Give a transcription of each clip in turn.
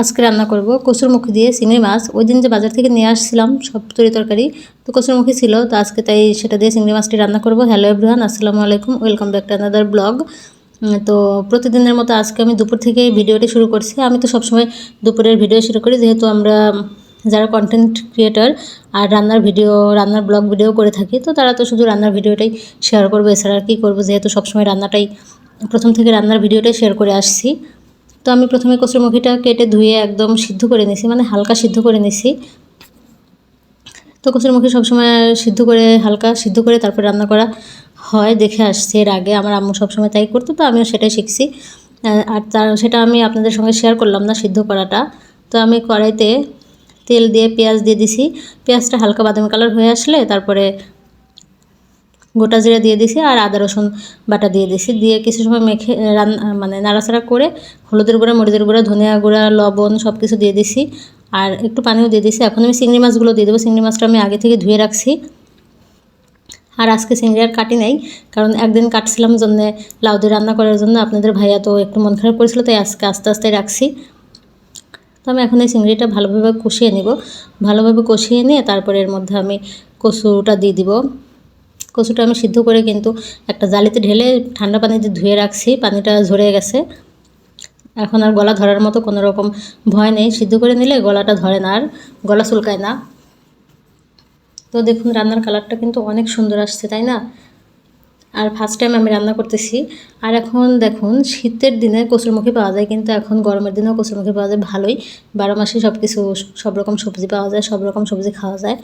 আজকে রান্না করব কচুরমুখী দিয়ে চিংড়ি মাছ। ওই দিন যে বাজার থেকে নিয়ে আসছিলাম সব তরি তরকারি, তো কচুরমুখী ছিল, তো আজকে তাই সেটা দিয়ে চিংড়ি মাছটি রান্না করব। হ্যালো এভরিওয়ান আসসালামু আলাইকুম welcome back to another blog তো প্রতিদিনের মতো আজকে আমি দুপুর থেকে ভিডিওটি শুরু করছি। আমি তো সবসময় দুপুরের ভিডিও শুরু করি, যেহেতু আমরা যারা কন্টেন্ট ক্রিয়েটার আর রান্নার ভিডিও, রান্নার ব্লগ ভিডিও করে থাকি, তো তারা তো শুধু রান্নার ভিডিওটাই শেয়ার করবে, এছাড়া আর কী করব? যেহেতু সবসময় রান্নাটাই প্রথম থেকে রান্নার ভিডিওটাই শেয়ার করে আসছি। তো আমি প্রথমে কচুরমুখিটা কেটে ধুয়ে একদম সিদ্ধ করে নিছি মানে হালকা সিদ্ধ করে নিছি। তো কচুরমুখি সবসময় সিদ্ধ করে, হালকা সিদ্ধ করে তারপর রান্না করা হয়, দেখে আসছে এর আগে। আমার আম্মু সবসময় তাই করতো, তো আমিও সেটাই শিখছি। আর তার, সেটা আমি আপনাদের সঙ্গে শেয়ার করলাম না সিদ্ধ করাটা। তো আমি কড়াইতে তেল দিয়ে পেঁয়াজ দিয়ে দিছি। পেঁয়াজটা হালকা বাদামি কালার হয়ে আসলে তারপরে গোটা জিরা দিয়ে দিছি আর আদা, রসুন বাটা দিয়ে দিছি। দিয়ে কিছু সময় মেখে রান্না মানে নাড়াচাড়া করে হলুদের গুঁড়া, মরিচের গুঁড়া, ধনিয়া গুঁড়া, লবণ সব কিছু দিয়ে দিছি। আর একটু পানিও দিয়ে দিছি। এখন আমি চিংড়ি মাছগুলো দিয়ে দেবো। চিংড়ি মাছটা আমি আগে থেকে ধুয়ে রাখছি। আর আজকে চিংড়ি আর কাটি নাই, কারণ একদিন কাটছিলাম জন্যে লাউ দিয়ে রান্না করার জন্য। আপনাদের ভাইয়া তো একটু মন খারাপ করেছিল, তাই আজকে আস্তে আস্তে রাখছি। তো আমি এখন এই চিংড়িটা ভালোভাবে কষিয়ে নিব। ভালোভাবে কষিয়ে নিয়ে তারপরে এর মধ্যে আমি কচুটা দিয়ে দিব। কচুটা আমি সিদ্ধ করে কিন্তু একটা জালিতে ঢেলে ঠান্ডা পানিতে ধুয়ে রাখছি, পানিটা ঝরে গেছে। এখন আর গলা ধরার মতো কোনো রকম ভয় নেই। সিদ্ধ করে নিলে গলাটা ধরে না আর গলা চুলকায় না। তো দেখুন, রান্নার কালারটা কিন্তু অনেক সুন্দর আসছে, তাই না? আর ফার্স্ট টাইম আমি রান্না করতেছি। আর এখন দেখুন, শীতের দিনে কচুরমুখী পাওয়া যায় কিন্তু এখন গরমের দিনেও কচুরমুখী পাওয়া যায় ভালোই। বারো মাসে সব কিছু সব রকম সবজি পাওয়া যায়, সব রকম সবজি খাওয়া যায়।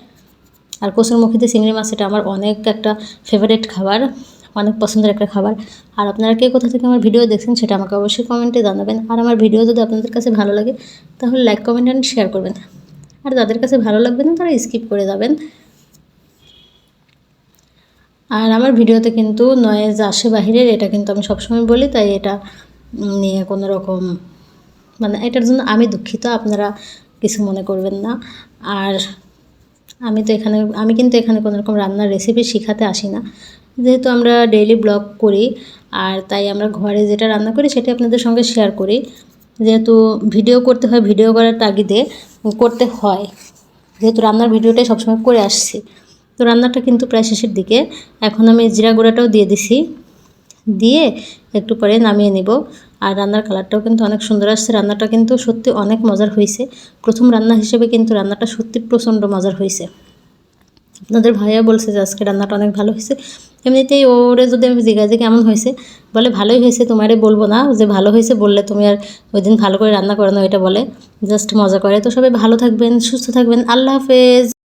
আর কচুরমুখিতে চিংড়ি মাছ এটা আমার অনেক একটা ফেভারিট খাবার, অনেক পছন্দের একটা খাবার। আর আপনারা কে কোথা থেকে আমার ভিডিও দেখছেন সেটা আমাকে অবশ্যই কমেন্টে জানাবেন। আর আমার ভিডিও যদি আপনাদের কাছে ভালো লাগে, তাহলে লাইক কমেন্ট অ্যান্ড শেয়ার করবেন। আর যাদের কাছে ভালো লাগবে না, তারা স্কিপ করে যাবেন। আর আমার ভিডিওতে কিন্তু নয়েজ আসে বাহিরের, এটা কিন্তু আমি সবসময় বলি, তাই এটা নিয়ে কোনো রকম মানে এটার জন্য আমি দুঃখিত, আপনারা কিছু মনে করবেন না। আর আমি তো এখানে, আমি কিন্তু এখানে কোনো রকম রান্নার রেসিপি শেখাতে আসি না যেহেতু আমরা ডেইলি ব্লগ করি, আর তাই আমরা ঘরে যেটা রান্না করি সেটা আপনাদের সঙ্গে শেয়ার করি। যেহেতু ভিডিও করতে হয় ভিডিও করার তাগিদে করতে হয়। যেহেতু রান্নার ভিডিওটাই সবসময় করে আসছি। তো রান্নাটা কিন্তু প্রায় শেষের দিকে। এখন আমি জিরা গুঁড়াটাও দিয়ে দিছি। দিয়ে একটু পরে নামিয়ে নিব। আর রান্নার কালারটাও কিন্তু অনেক সুন্দর আসছে। রান্নাটা কিন্তু সত্যি অনেক মজার হয়েছে। প্রথম রান্না হিসেবে কিন্তু রান্নাটা সত্যি প্রচণ্ড মজার হয়েছে। আপনাদের ভাইয়া বলছে যে আজকে রান্নাটা অনেক ভালো হয়েছে। এমনিতেই ওরে যদি আমি জিজ্ঞাসা কেমন হয়েছে, বলে ভালোই হয়েছে, তোমারে বলব না। যে ভালো হয়েছে বললে তুমি আর ওই দিন ভালো করে রান্না করো না এটা বলে। জাস্ট মজা করে। তো সবাই ভালো থাকবেন, সুস্থ থাকবেন। আল্লাহ হাফেজ।